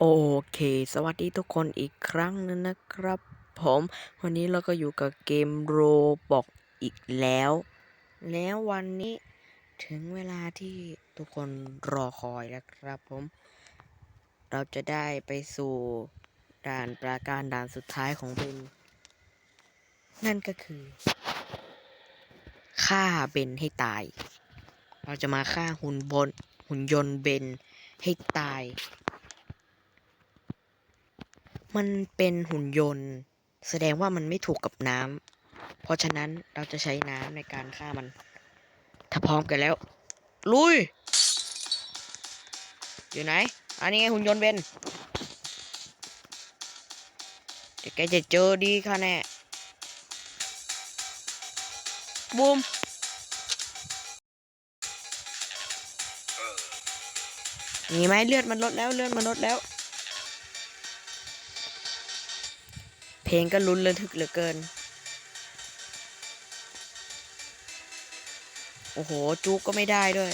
โอเค สวัสดีทุกคนอีกครั้งหนึงนะครับ ผม วันนี้เราก็อยู่กับเกมโรบอกอีกแล้ว แล้ววันนี้ถึงเวลาที่ทุกคนรอคอยแล้วครับผม เราจะได้ไปสู่ด่านปราการด่านสุดท้ายของเบน นั่นก็คือฆ่าเบนให้ตาย เราจะมาฆ่าหุ่นบนหุ่นยนต์เบนให้ตาย มันเป็นหุ่นยนต์ แสดงว่ามันไม่ถูกกับน้ำ เพราะฉะนั้นเราจะใช้น้ำในการฆ่ามัน ถ้าพร้อมกันแล้ว ลุย อยู่ไหน อันนี้ไงหุ่นยนต์เบนเดี๋ยวแกจะเจอดีค่ะแน่บูมมีไหมเลือดมันลดแล้วเลือดมันลดแล้ว เพลงก็ลุ้นระทึกเหลือเกิน โอ้โห จุกก็ไม่ได้ด้วย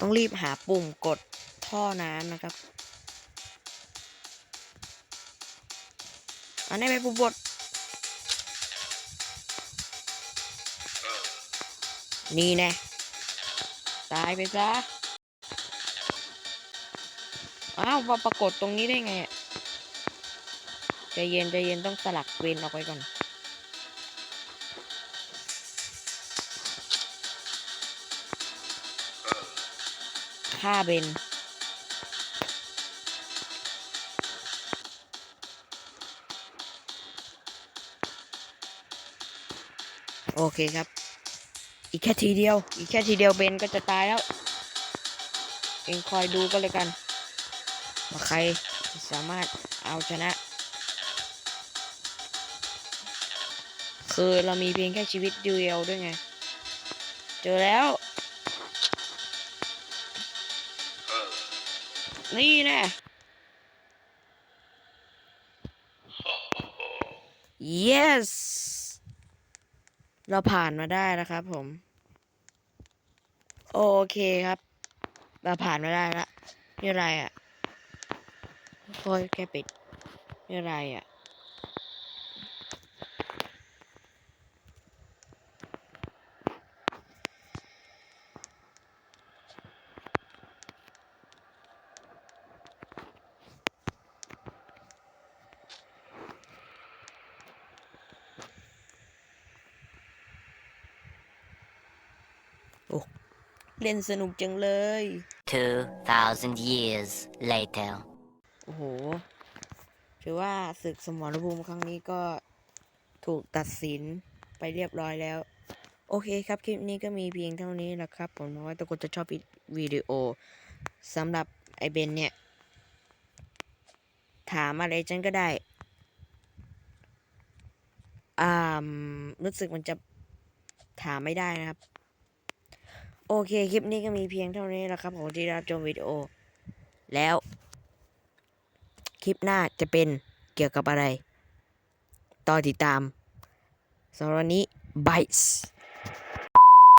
ต้องรีบหาปุ่มกดท่อน้ำนะครับ อันนี้ไปปุ่มกด นี่แน่ตายไปซะ อ้าวมาปรากฏตรงนี้ได้ไงอะใจเย็นใจเย็นต้องสลักเวนออกไปก่อน ฆ่าเบนโอเคครับ อีกแค่ทีเดียว อีกแค่ทีเดียวเบนก็จะตายแล้ว เองคอยดูก็เลยกัน ว่าใครสามารถเอาชนะ คือเรามีเพียงแค่ชีวิตเดียวด้วยไง เจอแล้ว นี่แน่ yes เราผ่านมาได้แล้วครับผม โอเคครับ เราผ่านมาได้ละนี่อะไรอะคอยแค่ปิดนี่อะไรอะ โอ้เล่นสนุกจังเลย 2,000 years later. โอ้โห ถือว่าศึกสมรภูมิครั้งนี้ก็ถูกตัดสินไปเรียบร้อยแล้ว โอเคครับ คลิปนี้ก็มีเพียงเท่านี้แหละครับ ผมหวังว่าทุกคนจะชอบวิดีโอสำหรับไอเบนเนี่ย ถามอะไรฉันก็ได้ อ่า รู้สึกมันจะถามไม่ได้นะครับ โอเค คลิปนี้ก็มีเพียงเท่านี้แหละครับผมที่รับชมวิดีโอ แล้ว คลิปหน้าจะเป็นเกี่ยวกับอะไร ต่อติดตามสำหรับวันนี้บาย